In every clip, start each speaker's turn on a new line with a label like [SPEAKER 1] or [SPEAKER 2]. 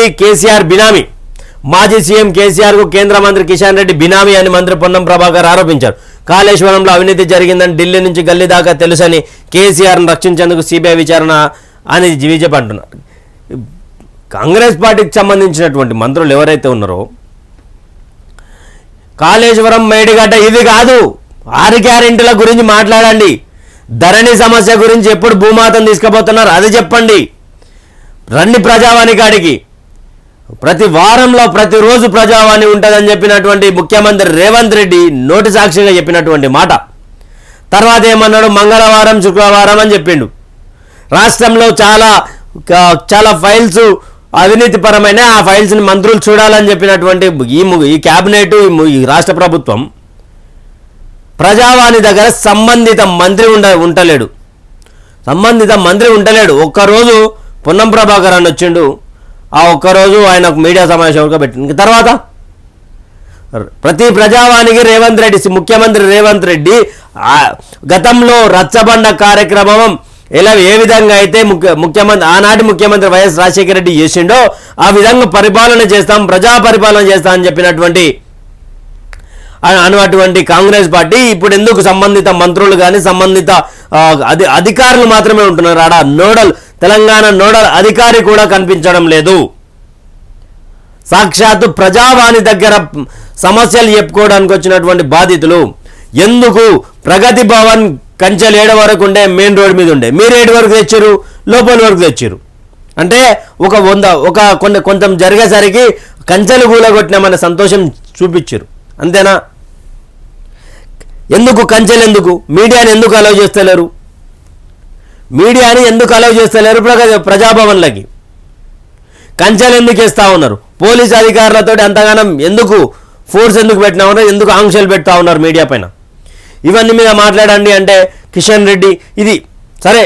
[SPEAKER 1] రెడ్డి కేసీఆర్ బినామీ. మాజీ సీఎం కేసీఆర్కు కేంద్ర మంత్రి కిషన్ రెడ్డి బినామీ అని మంత్రి పొన్నం ప్రభాకర్ ఆరోపించారు. కాళేశ్వరంలో అవినీతి జరిగిందని ఢిల్లీ నుంచి గల్లీ దాకా తెలుసని కేసీఆర్ను రక్షించేందుకు సిబిఐ విచారణ అని బీజేపీ అంటున్నారు కాంగ్రెస్ పార్టీకి సంబంధించినటువంటి మంత్రులు ఎవరైతే ఉన్నారో కాళేశ్వరం మేడిగడ్డ ఇది కాదు. ఆరు గ్యారెంటీల గురించి మాట్లాడండి. ధరణి సమస్య గురించి ఎప్పుడు భూమాతం తీసుకుపోతున్నారు అది చెప్పండి. రండి ప్రజావాణి కాడికి. ప్రతి వారంలో ప్రతిరోజు ప్రజావాణి ఉంటుందని చెప్పినటువంటి ముఖ్యమంత్రి రేవంత్ రెడ్డి నోటి సాక్షిగా చెప్పినటువంటి మాట. తర్వాత ఏమన్నాడు? మంగళవారం శుక్రవారం అని చెప్పిండు. రాష్ట్రంలో చాలా చాలా ఫైల్స్ అవినీతిపరమైన ఆ ఫైల్స్ని మంత్రులు చూడాలని చెప్పినటువంటి ఈ ఈ క్యాబినెట్ ఈ ఈ రాష్ట్ర ప్రభుత్వం ప్రజావాణి దగ్గర సంబంధిత మంత్రి ఉండ ఉంటలేడు. సంబంధిత మంత్రి ఉంటలేడు. ఒక్కరోజు పొన్నం ప్రభాకర్ అని వచ్చిండు. ఆ ఒక్కరోజు ఆయనకు మీడియా సమావేశం పెట్టింది. తర్వాత ప్రతి ప్రజావానికి రేవంత్ రెడ్డి ముఖ్యమంత్రి రేవంత్ రెడ్డి గతంలో రచ్చబండ కార్యక్రమం ఇలా ఏ విధంగా అయితే ముఖ్య ముఖ్యమంత్రి ఆనాటి ముఖ్యమంత్రి వైఎస్ రాజశేఖర రెడ్డి చేసిండో ఆ విధంగా పరిపాలన చేస్తాం ప్రజా పరిపాలన చేస్తాం అని చెప్పినటువంటి అన్నటువంటి కాంగ్రెస్ పార్టీ ఇప్పుడు ఎందుకు సంబంధిత మంత్రులు కానీ సంబంధిత అధి అధికారులు మాత్రమే ఉంటున్నారు. ఆడ నోడల్ తెలంగాణ నోడల్ అధికారి కూడా కనిపించడం లేదు. సాక్షాత్తు ప్రజావాణి దగ్గర సమస్యలు చెప్పుకోవడానికి వచ్చినటువంటి బాధితులు ఎందుకు ప్రగతి భవన్ కంచెలు ఏడు వరకు ఉండే మెయిన్ రోడ్ మీద ఉండే? మీరు ఏడు వరకు తెచ్చారు లోపల వరకు తెచ్చారు అంటే ఒక వంద ఒక కొంత కొంచెం జరిగేసరికి కంచెలు కూలగొట్టినామనే సంతోషం చూపించారు అంతేనా? ఎందుకు? కంచెలు ఎందుకు? మీడియాని ఎందుకు అలౌ చేస్తలేరు? మీడియాని ఎందుకు అలౌ చేస్తలేరు? ప్రజాభవన్లకి. కంచెలు ఎందుకు ఇస్తా ఉన్నారు? పోలీస్ అధికారులతో అంతగానం ఎందుకు ఫోర్స్ ఎందుకు పెట్టినా ఉన్నారు? ఎందుకు ఆంక్షలు పెడతా ఉన్నారు మీడియా పైన? ఇవన్నీ మీద మాట్లాడండి అంటే కిషన్ రెడ్డి ఇది సరే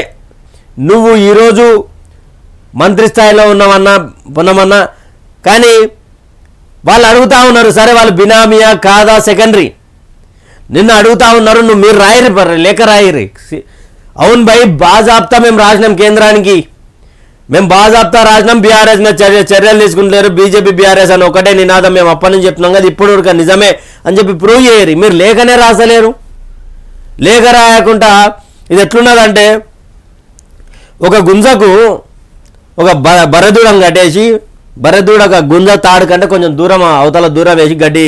[SPEAKER 1] నువ్వు ఈరోజు మంత్రి స్థాయిలో ఉన్నామన్నా ఉన్నామన్నా కానీ వాళ్ళు అడుగుతా ఉన్నారు సరే వాళ్ళు బినామియా కాదా సెకండరీ. నిన్ను అడుగుతా ఉన్నారు నువ్వు మీరు రాయరు లేఖ రాయరు అవును భయ్ బాజాబ్తా మేము రాసినాం కేంద్రానికి. మేము బాజాబ్తా రాసినాం బీఆర్ఎస్ మీద చర్య చర్యలు తీసుకుంటలేరు బీజేపీ బీఆర్ఎస్ అని ఒకటే నినాదం మేము అప్పటి నుంచి చెప్తున్నాం కదా ఇప్పుడు కూడా నిజమే అని చెప్పి ప్రూవ్ చేయరు. మీరు లేఖనే రాసలేరు. లేఖ రాయకుండా ఇది ఎట్లున్నదంటే ఒక గుంజకు ఒక బ బరదూడం కట్టేసి బరదూడ ఒక గుంజ తాడు కంటే కొంచెం దూరం అవతల దూరం వేసి గడ్డి.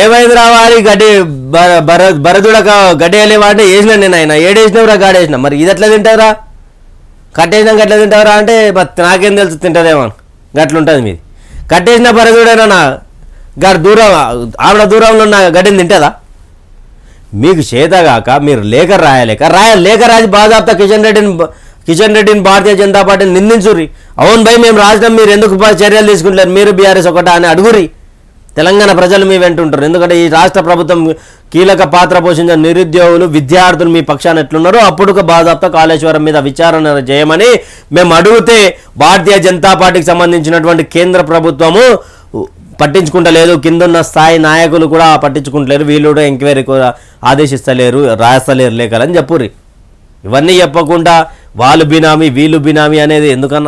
[SPEAKER 1] ఏమైంది రావాలి గడ్డి? బర బర బరదూడక గడ్డి వెళ్ళేవాడిని అంటే వేసిన నేను ఆయన. ఏడేసినవురా గాడేసిన మరి ఇది ఎట్లా తింటావురా? కట్టేసినాక ఎట్లా తింటావురా అంటే నాకేం తెలుసు తింటదేమో గట్లుంటుంది మీది. కట్టేసిన బరదూడేనా గాడి దూరం ఆవిడ దూరంలో ఉన్న గడ్డిని తింటుందా? మీకు చేతగాక మీరు లేఖ రాయలేక రాయ లేఖ రాసి బాధాప్త కిషన్ రెడ్డిని కిషన్ రెడ్డిని భారతీయ జనతా పార్టీని నిందించుర్రి. అవును భయ్ మేము రాసినాం మీరు ఎందుకు చర్యలు తీసుకుంటారు మీరు బీఆర్ఎస్ ఒకట అని అడుగురి తెలంగాణ ప్రజలు మీ వెంటుంటారు ఎందుకంటే ఈ రాష్ట్ర ప్రభుత్వం కీలక పాత్ర పోషించిన నిరుద్యోగులు విద్యార్థులు మీ పక్షాన ఎట్లున్నారో అప్పుడు బాధాప్త కాళేశ్వరం మీద విచారణ చేయమని మేము అడిగితే భారతీయ జనతా పార్టీకి సంబంధించినటువంటి కేంద్ర ప్రభుత్వము పట్టించుకుంటలేదు. కిందున్న స్థాయి నాయకులు కూడా పట్టించుకుంటలేరు. వీళ్ళు కూడా ఎంక్వైరీ కూడా ఆదేశిస్తలేరు రాస్తలేరు లేఖలని చెప్పుర్రి. ఇవన్నీ చెప్పకుండా వాళ్ళు బినామీ వీళ్ళు బినామీ అనేది ఎందుకన్నా